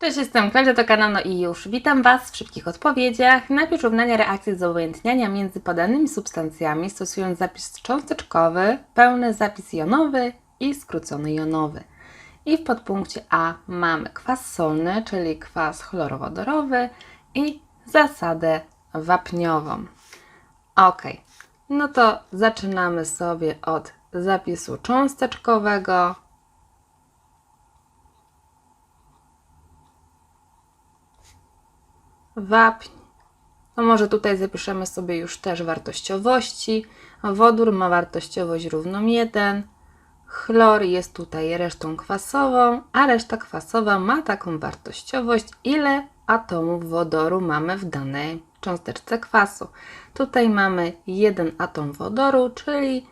Cześć, jestem Klaudia, to kanał i już. Witam Was w szybkich odpowiedziach. Najpierw równania reakcji zobojętniania między podanymi substancjami, stosując zapis cząsteczkowy, pełny zapis jonowy i skrócony jonowy. I w podpunkcie A mamy kwas solny, czyli kwas chlorowodorowy i zasadę wapniową. Ok, no to zaczynamy sobie od zapisu cząsteczkowego. Wapń. No może tutaj zapiszemy sobie już też wartościowości. Wodór ma wartościowość równą 1. Chlor jest tutaj resztą kwasową, a reszta kwasowa ma taką wartościowość, ile atomów wodoru mamy w danej cząsteczce kwasu. Tutaj mamy jeden atom wodoru, czyli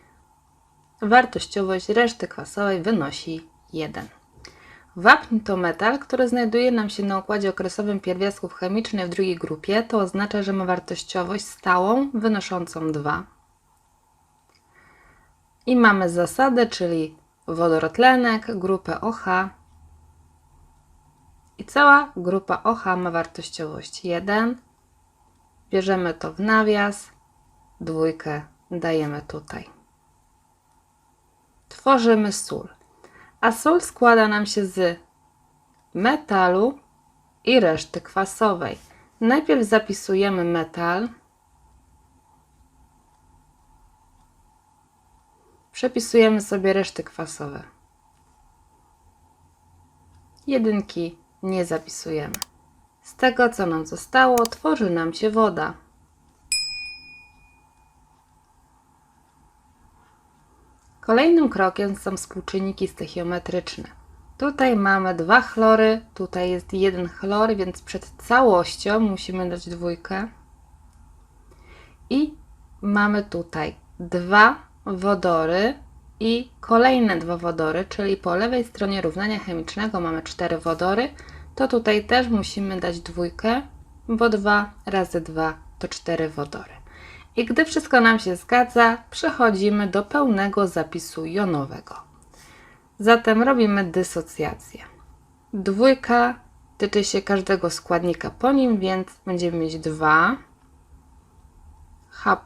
wartościowość reszty kwasowej wynosi 1. Wapń to metal, który znajduje nam się na układzie okresowym pierwiastków chemicznych w drugiej grupie. To oznacza, że ma wartościowość stałą wynoszącą 2. I mamy zasadę, czyli wodorotlenek, grupę OH. I cała grupa OH ma wartościowość 1. Bierzemy to w nawias, dwójkę dajemy tutaj. Tworzymy sól a sól składa nam się z metalu i reszty kwasowej. Najpierw zapisujemy metal. Przepisujemy sobie reszty kwasowe. Jedynki nie zapisujemy. Z tego, co nam zostało, tworzy nam się woda. Kolejnym krokiem są współczynniki stoichiometryczne. Tutaj mamy dwa chlory, tutaj jest jeden chlor, więc przed całością musimy dać dwójkę. I mamy tutaj dwa wodory i kolejne dwa wodory, czyli po lewej stronie równania chemicznego mamy cztery wodory, to tutaj też musimy dać dwójkę, bo 2 razy 2 to 4 wodory. I gdy wszystko nam się zgadza, przechodzimy do pełnego zapisu jonowego. Zatem robimy dysocjację. Dwójka tyczy się każdego składnika po nim, więc będziemy mieć 2 H+,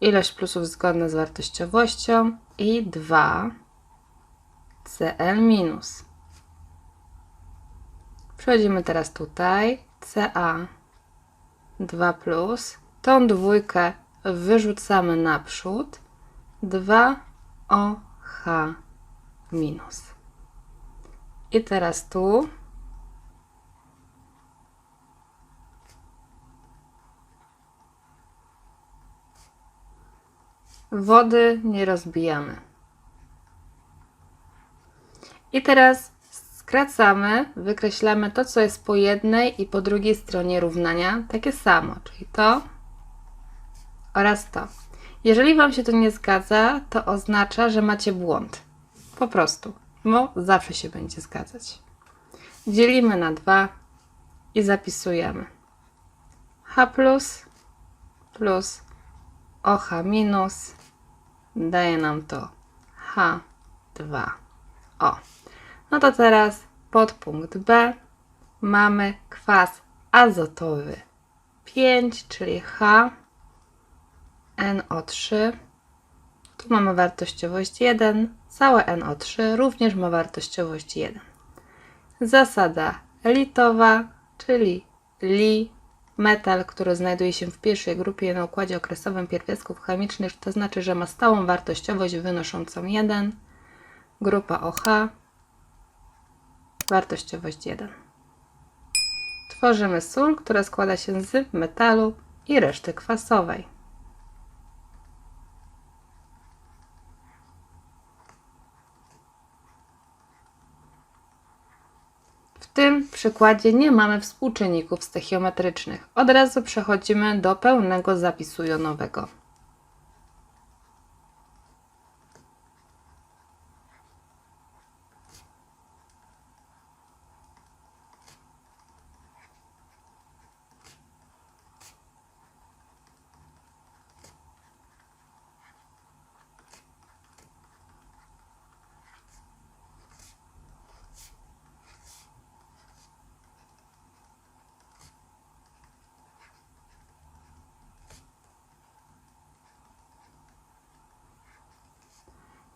ilość plusów zgodna z wartościowością i 2 Cl-. Przechodzimy teraz tutaj. Ca 2 plus Tą dwójkę wyrzucamy naprzód. 2OH minus. I teraz tu wody nie rozbijamy. I teraz skracamy, wykreślamy to, co jest po jednej i po drugiej stronie równania, takie samo, czyli to oraz to. Jeżeli Wam się to nie zgadza, to oznacza, że macie błąd. Po prostu, bo zawsze się będzie zgadzać. Dzielimy na 2 i zapisujemy. H plus plus OH minus daje nam to H2O. No to teraz podpunkt B mamy kwas azotowy 5, czyli H NO3. Tu mamy wartościowość 1. Całe NO3 również ma wartościowość 1. Zasada litowa, czyli Li, metal, który znajduje się w pierwszej grupie na układzie okresowym pierwiastków chemicznych, to znaczy, że ma stałą wartościowość wynoszącą 1. Grupa OH, wartościowość 1. Tworzymy sól, która składa się z metalu i reszty kwasowej. W tym przykładzie nie mamy współczynników stoichiometrycznych. Od razu przechodzimy do pełnego zapisu jonowego.